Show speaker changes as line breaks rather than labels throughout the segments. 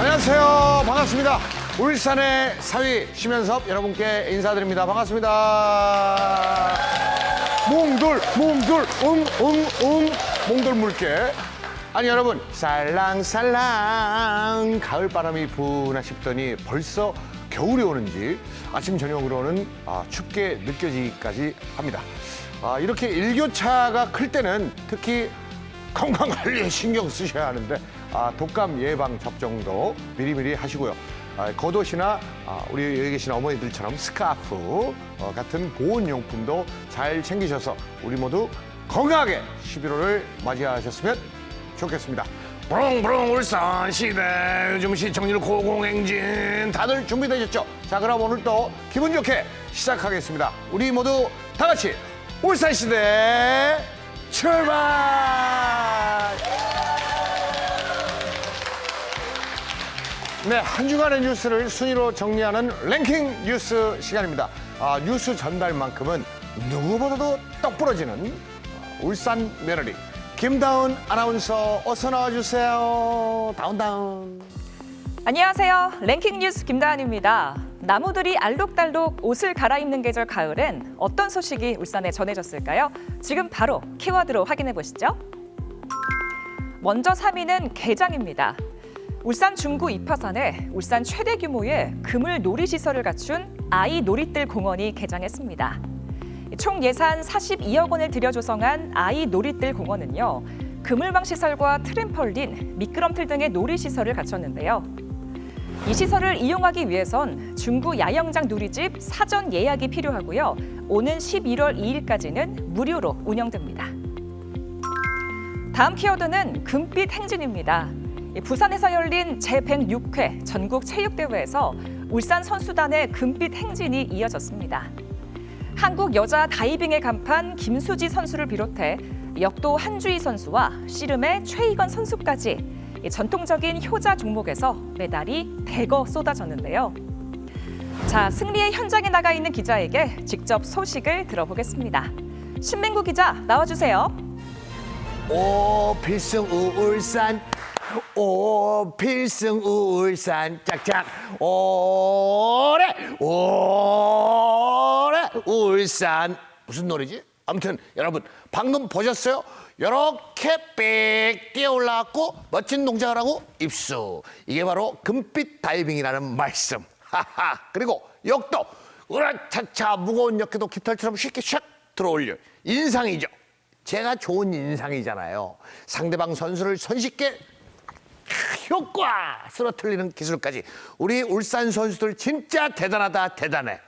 안녕하세요. 반갑습니다. 울산의 사위 심연섭 여러분께 인사드립니다. 반갑습니다. 몽돌, 몽돌, 응, 응, 응, 몽돌 물개. 아니 여러분, 살랑살랑 가을 바람이 부나 싶더니 벌써 겨울이 오는지 아침 저녁으로는 아, 춥게 느껴지기까지 합니다. 아, 이렇게 일교차가 클 때는 특히 건강 관리에 신경 쓰셔야 하는데 아, 독감 예방 접종도 미리미리 하시고요. 아, 겉옷이나 아, 우리 여기 계신 어머니들처럼 스카프 어, 같은 보온 용품도 잘 챙기셔서 우리 모두 건강하게 11월을 맞이하셨으면 좋겠습니다. 부릉부릉 울산 시대 요즘 시청률 고공행진 다들 준비되셨죠? 자 그럼 오늘 또 기분 좋게 시작하겠습니다. 우리 모두 다 같이 울산 시대 출발! 네, 한 주간의 뉴스를 순위로 정리하는 랭킹 뉴스 시간입니다. 아, 뉴스 전달만큼은 누구보다도 똑 부러지는 아, 울산 며느리 김다운 아나운서 어서 나와주세요. 다운 다운.
안녕하세요. 랭킹 뉴스 김다한입니다. 나무들이 알록달록 옷을 갈아입는 계절 가을엔 어떤 소식이 울산에 전해졌을까요? 지금 바로 키워드로 확인해 보시죠. 먼저 3위는 개장입니다. 울산 중구 이파산에 울산 최대 규모의 그물 놀이 시설을 갖춘 아이 놀이들 공원이 개장했습니다. 총 예산 42억 원을 들여 조성한 아이 놀이들 공원은요. 그물망 시설과 트램펄린, 미끄럼틀 등의 놀이 시설을 갖췄는데요. 이 시설을 이용하기 위해선 중구 야영장 누리집 사전 예약이 필요하고요. 오는 11월 2일까지는 무료로 운영됩니다. 다음 키워드는 금빛 행진입니다. 이 부산에서 열린 제106회 전국 체육대회에서 울산 선수단의 금빛 행진이 이어졌습니다. 한국 여자 다이빙의 간판 김수지 선수를 비롯해 역도 한주희 선수와 씨름의 최희건 선수까지 이 전통적인 효자 종목에서 메달이 대거 쏟아졌는데요. 자, 승리의 현장에 나가 있는 기자에게 직접 소식을 들어보겠습니다. 신민구 기자 나와주세요.
오 필승 우울산 오 필승 우울산 짝짝 오래 오래 울산 무슨 노래지? 아무튼 여러분 방금 보셨어요? 이렇게 빽 뛰어 올라왔고 멋진 동작을 하고 입수 이게 바로 금빛 다이빙이라는 말씀 하하 그리고 역도 으라차차 무거운 역해도 깃털처럼 쉽게 샥 들어올려 인상이죠 제가 좋은 인상이잖아요. 상대방 선수를 손쉽게 효과 쓰러뜨리는 기술까지 우리 울산 선수들 진짜 대단하다 대단해.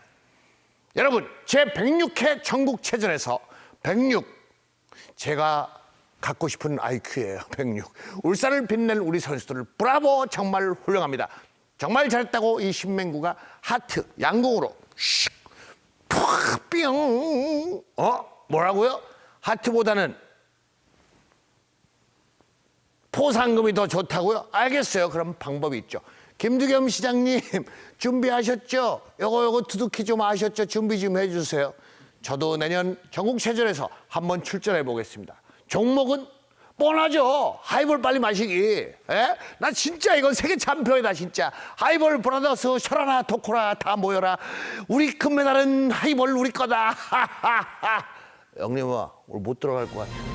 여러분 제 106회 전국체전에서 106 제가 갖고 싶은 IQ예요. 106 울산을 빛낸 우리 선수들을 브라보 정말 훌륭합니다. 정말 잘했다고 이 신맹구가 하트 양궁으로 푹뿅 어 뭐라고요? 하트보다는 포상금이 더 좋다고요? 알겠어요. 그럼 방법이 있죠. 김두겸 시장님 준비하셨죠? 요거 요거 두둑히 좀 아셨죠? 준비 좀 해주세요. 저도 내년 전국체전에서 한번 출전해 보겠습니다. 종목은 뻔하죠. 하이볼 빨리 마시기. 에? 나 진짜 이건 세계 챔피언이다 진짜. 하이볼 브라더스 셔라나 도코라 다 모여라. 우리 금메달은 하이볼 우리 거다. 영림아 오늘 못 들어갈 것 같아.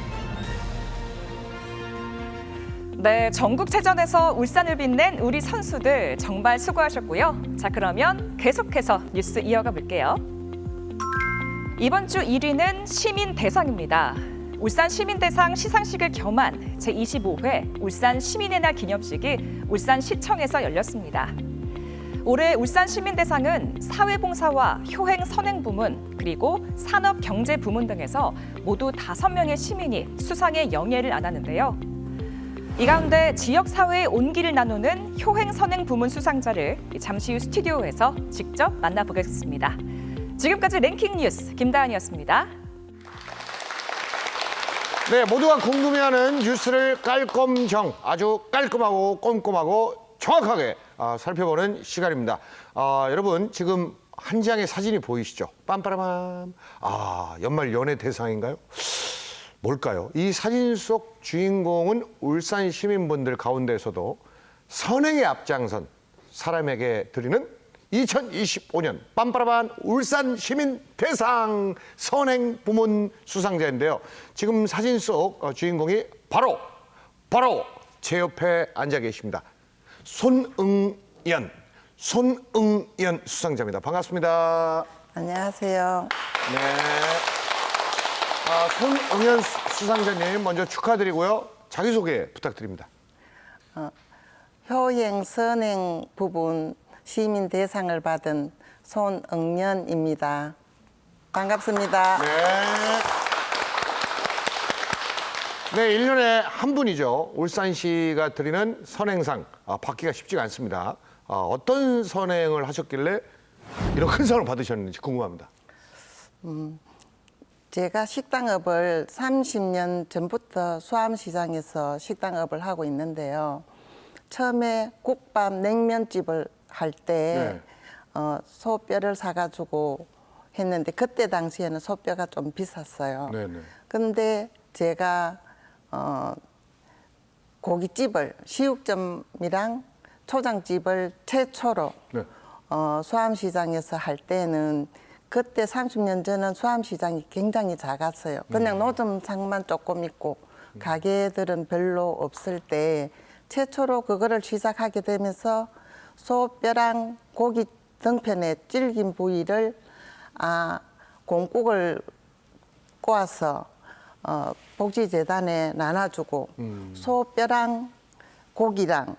네, 전국체전에서 울산을 빛낸 우리 선수들 정말 수고하셨고요. 자, 그러면 계속해서 뉴스 이어가 볼게요. 이번 주 1위는 시민 대상입니다. 울산 시민대상 시상식을 겸한 제25회 울산 시민의 날 기념식이 울산시청에서 열렸습니다. 올해 울산 시민대상은 사회봉사와 효행 선행 부문 그리고 산업 경제 부문 등에서 모두 다섯 명의 시민이 수상의 영예를 안았는데요. 이 가운데 지역 사회의 온기를 나누는 효행 선행 부문 수상자를 잠시 후 스튜디오에서 직접 만나보겠습니다. 지금까지 랭킹 뉴스 김다은이었습니다.
네, 모두가 궁금해하는 뉴스를 깔끔정 아주 깔끔하고 꼼꼼하고 정확하게 아, 살펴보는 시간입니다. 아, 여러분 지금 한 장의 사진이 보이시죠? 빰빠라밤. 아, 연말 연예 대상인가요? 뭘까요? 이 사진 속 주인공은 울산 시민분들 가운데서도 선행의 앞장선 사람에게 드리는 2025년 빰빠라반 울산 시민 대상 선행 부문 수상자인데요. 지금 사진 속 어, 주인공이 바로 바로 제 옆에 앉아 계십니다. 손응연 손응연 수상자입니다. 반갑습니다.
안녕하세요.
네. 아, 손응연 수- 수상자님 먼저 축하드리고요. 자기소개 부탁드립니다.
효행 선행 부분 시민 대상을 받은 손응연입니다. 반갑습니다.
네. 네, 일년에한 분이죠. 울산시가 드리는 선행상 아, 받기가 쉽지가 않습니다. 아, 어떤 선행을 하셨길래 이런 큰 상을 받으셨는지 궁금합니다.
제가 식당업을 30년 전부터 수암시장에서 식당업을 하고 있는데요. 처음에 국밥 냉면집을 할때
네.
어, 소뼈를 사가지고 했는데 그때 당시에는 소뼈가 좀 비쌌어요.
네네.
근데 제가 어, 고깃집을 시육점이랑 초장집을 최초로
네.
어, 수암시장에서 할 때는 그때 30년 전은 수암시장이 굉장히 작았어요. 그냥 노점상만 조금 있고 가게들은 별로 없을 때 최초로 그거를 시작하게 되면서 소뼈랑 고기 등편의 질긴 부위를 아 공국을 꼬아서 어, 복지재단에 나눠주고 소뼈랑 고기랑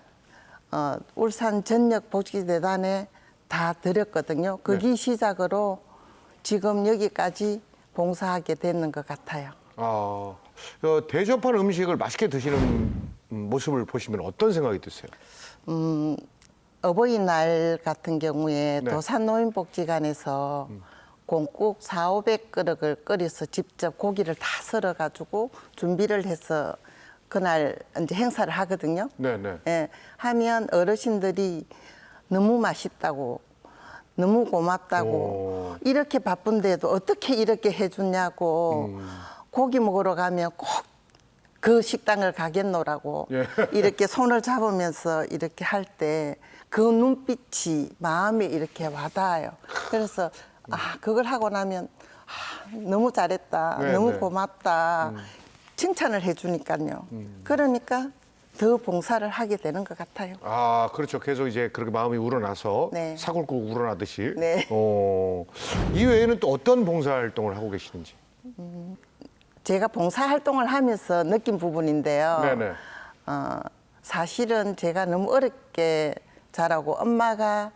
어, 울산 전역 복지재단에 다 드렸거든요. 그게 시작으로 지금 여기까지 봉사하게 되는 것 같아요.
아, 어, 대접한 음식을 맛있게 드시는 음, 모습을 보시면 어떤 생각이 드세요?
음, 어버이날 같은 경우에
네.
도산노인복지관에서 공국 4, 500 그릇을 끓여서 직접 고기를 다 썰어 가지고 준비를 해서 그날 이제 행사를 하거든요.
네 네.
예, 하면 어르신들이 너무 맛있다고, 너무 고맙다고,
오.
이렇게 바쁜데도 어떻게 이렇게 해주냐고,
음.
고기 먹으러 가면 꼭 그 식당을 가겠노라고,
예.
이렇게 손을 잡으면서 이렇게 할 때 그 눈빛이 마음에 이렇게 와닿아요. 그래서 아, 그걸 하고 나면 아, 너무 잘했다,
네,
너무
네.
고맙다, 칭찬을 해주니까요. 그러니까 더 봉사를 하게 되는 것 같아요.
아, 그렇죠. 계속 이제 그렇게 마음이 우러나서
네.
사골국 우러나듯이.
네.
어, 이 외에는 또 어떤 봉사 활동을 하고 계시는지.
제가 봉사 활동을 하면서 느낀 부분인데요.
네네.
어, 사실은 제가 너무 어렵게 자라고 엄마가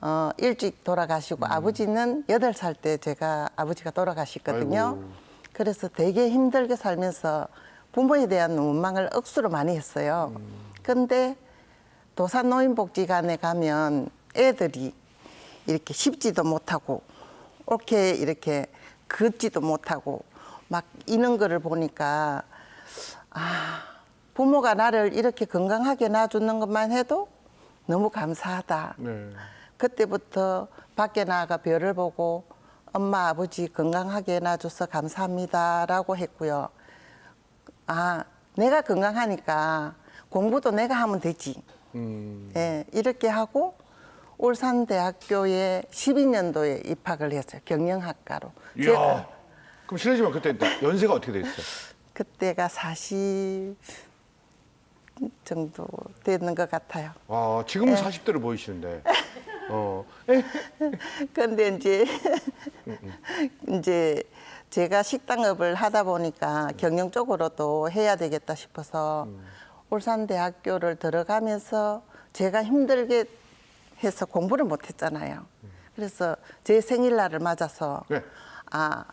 어, 일찍 돌아가시고
음.
아버지는 여덟 살 때 제가 아버지가 돌아가셨거든요.
아이고.
그래서 되게 힘들게 살면서 부모에 대한 원망을 억수로 많이 했어요.
음.
근데 도산노인복지관에 가면 애들이 이렇게 씹지도 못하고 옳게 이렇게 걷지도 못하고 막 이런 거를 보니까 아 부모가 나를 이렇게 건강하게 놔주는 것만 해도 너무 감사하다.
네.
그때부터 밖에 나가 별을 보고 엄마 아버지 건강하게 놔줘서 감사합니다라고 했고요. 아 내가 건강하니까 공부도 내가 하면 되지.
음,
예, 이렇게 하고 울산대학교에 12년도에 입학을 했어요. 경영학과로.
이야. 그럼 실례지만 그때 연세가 어떻게 됐어요?
그때가 40 정도 되는 것 같아요.
아,
네.
지금은 40대로 보이시는데. 어. 에?
근데 이제 이제 제가 식당업을 하다 보니까 경영 쪽으로도 해야 되겠다 싶어서 울산대학교를 들어가면서 제가 힘들게 해서 공부를 못했잖아요. 그래서 제 생일날을 맞아서
네.
아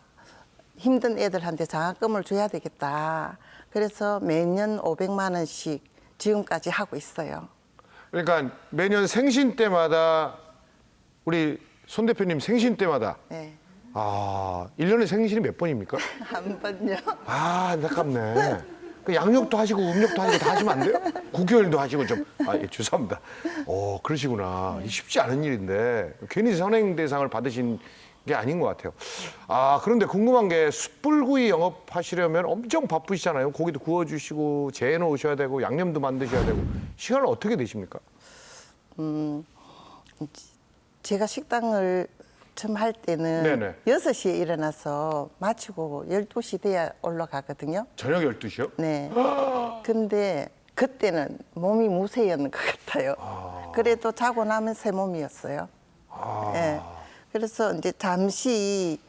힘든 애들한테 장학금을 줘야 되겠다. 그래서 매년 500만 원씩 지금까지 하고 있어요.
그러니까 매년 생신 때마다 우리 손 대표님 생신 때마다
네.
아, 일년에 생신이 몇 번입니까?
한 번요.
아, 안타깝네. 그 양력도 하시고 음력도 하시고 다 하시면 안 돼요? 구개월도 하시고 좀. 아, 예, 죄송합니다. 어, 그러시구나. 이 쉽지 않은 일인데 괜히 선행 대상을 받으신 게 아닌 것 같아요. 아 그런데 궁금한 게 숯불구이 영업하시려면 엄청 바쁘시잖아요. 고기도 구워주시고 재해 놓으셔야 되고 양념도 만드셔야 되고 시간을 어떻게 되십니까?
제가 식당을 처음 할 때는
네네.
여섯 시에 일어나서 마치고 열두 시 돼야 올라가거든요.
저녁 12시요?
네. 근데 그때는 몸이 무쇠였는 것 같아요. 그래도 자고 나면 새 몸이었어요. 예. 그래서 이제 잠시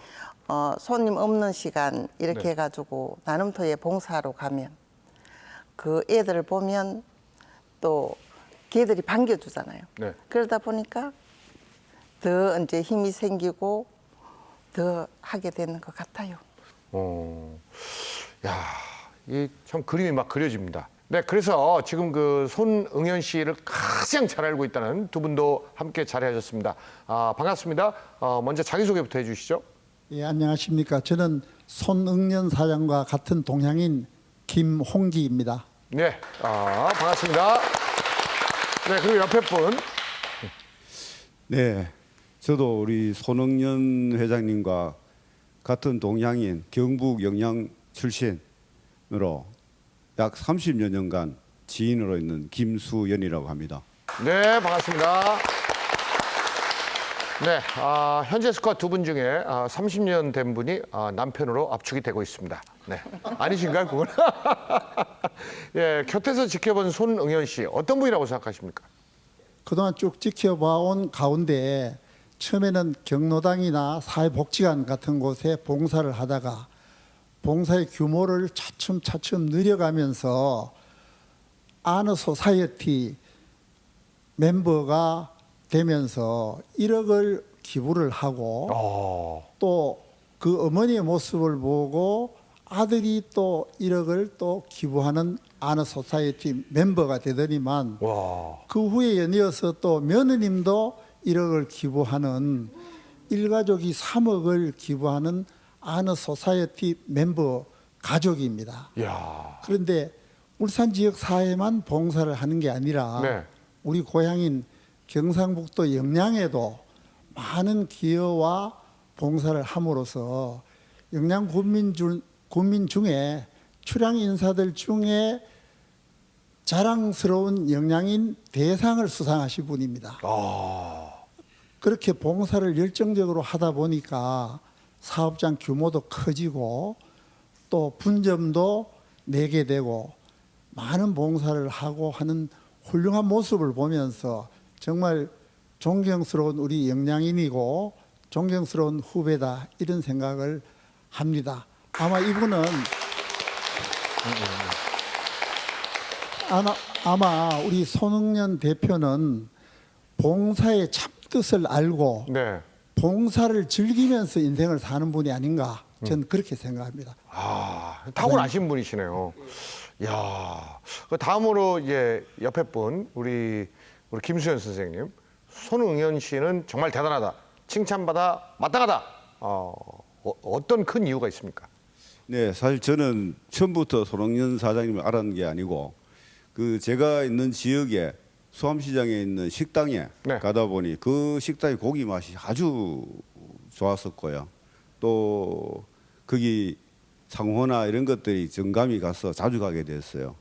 어, 손님 없는 시간 이렇게
네.
해가지고 나눔터에 봉사하러 가면 그 애들을 보면 또 걔들이 반겨주잖아요.
네.
그러다 보니까 더 이제 힘이 생기고 더 하게 되는 것 같아요.
어, 야, 이 참 그림이 막 그려집니다. 네, 그래서 지금 그 손응현 씨를 가장 잘 알고 있다는 두 분도 함께 자리하셨습니다. 아, 반갑습니다. 어, 먼저 자기소개부터 해주시죠.
예, 안녕하십니까. 저는 손응년 사장과 같은 동향인 김홍기입니다.
네, 아, 반갑습니다. 네, 그리고 옆에 분.
네, 저도 우리 손흥년 회장님과 같은 동양인 경북 영양 출신으로 약 30여 년간 지인으로 있는 김수연이라고 합니다.
네, 반갑습니다. 네, 아, 현재 스쿼 두 분 중에 아, 30년 된 분이 아, 남편으로 압축이 되고 있습니다. 네, 아니신가요, 그건? 예, 곁에서 지켜본 손응현 씨 어떤 분이라고 생각하십니까?
그동안 쭉 지켜봐온 가운데 처음에는 경로당이나 사회복지관 같은 곳에 봉사를 하다가 봉사의 규모를 차츰차츰 늘려가면서 아너 소사이어티 멤버가 되면서 1억을 기부를 하고
어,
또그 어머니의 모습을 보고 아들이 또 1억을 또 기부하는 아너 소사이어티 멤버가 되더니만
와,
그 후에 연이어서 또 며느님도 1억을 기부하는 일가족이 3억을 기부하는 아너 소사이어티 멤버 가족입니다.
야,
그런데 울산 지역 사회만 봉사를 하는 게 아니라
네.
우리 고향인 경상북도 영양에도 많은 기여와 봉사를 함으로써 영양 군민 중, 군민 중에 출향 인사들 중에 자랑스러운 영양인 대상을 수상하신 분입니다.
아,
그렇게 봉사를 열정적으로 하다 보니까 사업장 규모도 커지고 또 분점도 내게 되고 많은 봉사를 하고 하는 훌륭한 모습을 보면서 정말 존경스러운 우리 영양인이고 존경스러운 후배다 이런 생각을 합니다. 아마 이분은 아마, 우리 손흥년 대표는 봉사의 참 뜻을 알고
네.
봉사를 즐기면서 인생을 사는 분이 아닌가 저는 그렇게 생각합니다.
아, 타고나신 분이시네요. 야, 그 다음으로 이제 옆에 분 우리 우리 김수현 선생님, 손응현 씨는 정말 대단하다, 칭찬받아 마땅하다. 어, 어, 어떤 큰 이유가 있습니까?
네, 사실 저는 처음부터 손흥년 사장님을 알았는 게 아니고 그 제가 있는 지역에 수암시장에 있는 식당에
네.
가다 보니 그 식당의 고기 맛이 아주 좋았었고요. 또 거기 상호나 이런 것들이 정감이 가서 자주 가게 됐어요.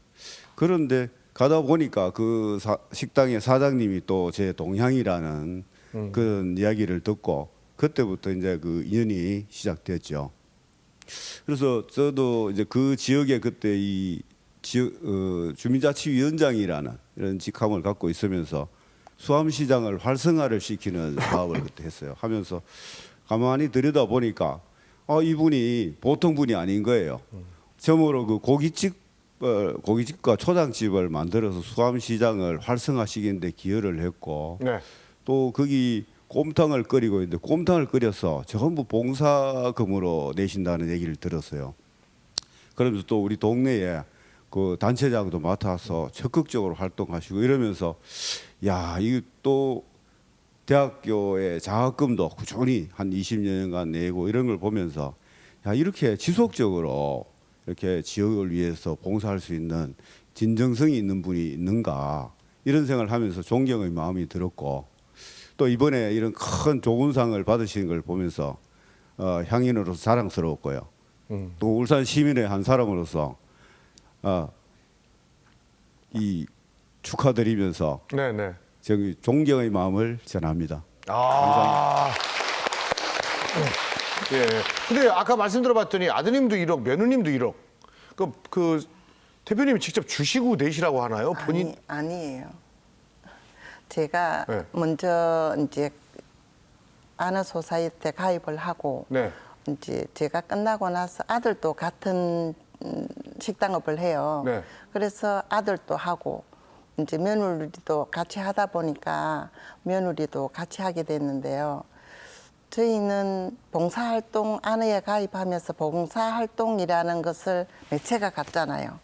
그런데 가다 보니까 그 사- 식당의 사장님이 또 제 동향이라는 그런 이야기를 듣고 그때부터 이제 그 인연이 시작됐죠. 그래서 저도 이제 그 지역에 그때 이 지역 어, 주민자치위원장이라는 이런 직함을 갖고 있으면서 수암시장을 활성화를 시키는 사업을 그때 했어요. 하면서 가만히 들여다 보니까 어, 이분이 보통 분이 아닌 거예요. 처음으로 그 고깃집 어, 고깃집과 초장집을 만들어서 수암시장을 활성화시키는데 기여를 했고
네.
또 거기 곰탕을 끓이고 있는데 곰탕을 끓여서 전부 봉사금으로 내신다는 얘기를 들었어요. 그러면서 또 우리 동네에 그 단체장도 맡아서 적극적으로 활동하시고 이러면서 야 이거 또 대학교의 장학금도 꾸준히 한 20년간 내고 이런 걸 보면서 야 이렇게 지속적으로 이렇게 지역을 위해서 봉사할 수 있는 진정성이 있는 분이 있는가 이런 생각을 하면서 존경의 마음이 들었고 또 이번에 이런 큰 조군상을 받으시는 걸 보면서 어, 향인으로서 자랑스러웠고요.
음.
또 울산 시민의 한 사람으로서 어, 이 축하드리면서
네네.
저기 존경의 마음을 전합니다.
아. 예. 근데 아까 말씀 들어봤더니 아드님도 1억, 며느님도 1억. 그, 그 대표님이 직접 주시고 내시라고 하나요? 본인?
아니, 아니에요. 제가
네.
먼저 이제 아는 소사이트에 가입을 하고
네.
이제 제가 끝나고 나서 아들도 같은 음, 식당업을 해요.
네.
그래서 아들도 하고 이제 며느리도 같이 하다 보니까 며느리도 같이 하게 됐는데요. 저희는 봉사활동 안에 가입하면서 봉사활동이라는 것을 매체가 같잖아요.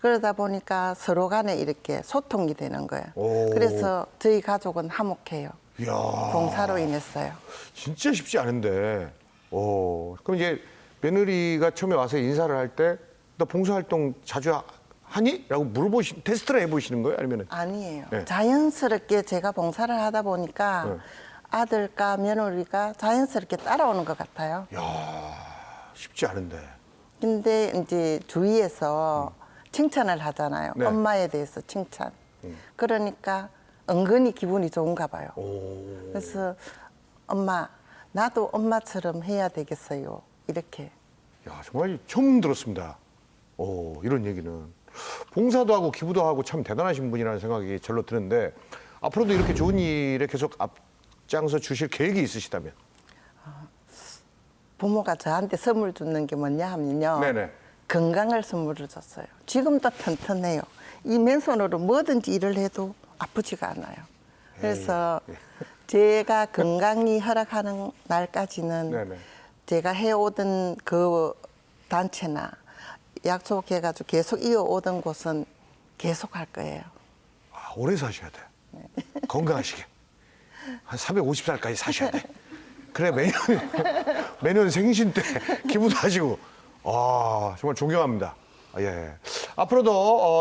그러다 보니까 서로 간에 이렇게 소통이 되는 거예요.
오.
그래서 저희 가족은 화목해요.
이야.
봉사로 인했어요.
진짜 쉽지 않은데. 오. 그럼 이제 며느리가 처음에 와서 인사를 할 때 너 봉사활동 자주 하- 하니? 라고 물어보시, 테스트를 해보시는 거예요? 아니면 은
아니에요.
네.
자연스럽게 제가 봉사를 하다 보니까
네.
아들과 며느리가 자연스럽게 따라오는 것 같아요.
쉽지 않은데.
근데 이제 주위에서 칭찬을 하잖아요.
네.
엄마에 대해서 칭찬. 그러니까 은근히 기분이 좋은가 봐요.
오.
그래서 엄마, 나도 엄마처럼 해야 되겠어요. 이렇게.
야, 정말 처음 들었습니다. 오, 이런 얘기는. 봉사도 하고 기부도 하고 참 대단하신 분이라는 생각이 절로 드는데 앞으로도 이렇게 좋은 일에 계속 앞장서 주실 계획이 있으시다면?
부모가 저한테 선물 주는 게 뭐냐 하면요.
네네.
건강을 선물을 줬어요. 지금도 튼튼해요. 이 맨손으로 뭐든지 일을 해도 아프지가 않아요. 그래서 제가 건강이 허락하는 날까지는
네네.
제가 해오던 그 단체나 약속해가지고 계속 이어오던 곳은 계속 할 거예요.
아, 오래 사셔야 돼. 건강하시게. 한 350살까지 사셔야 돼. 그래, 매년, 매년 생신 때 기부도 하시고. 아, 정말 존경합니다. 아, 예. 앞으로도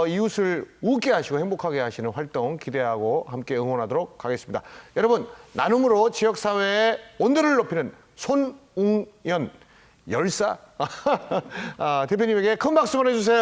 어, 이웃을 웃게 하시고 행복하게 하시는 활동 기대하고 함께 응원하도록 하겠습니다. 여러분, 나눔으로 지역사회의 온도를 높이는 손웅연 열사 아, 대표님에게 큰 박수 보내주세요.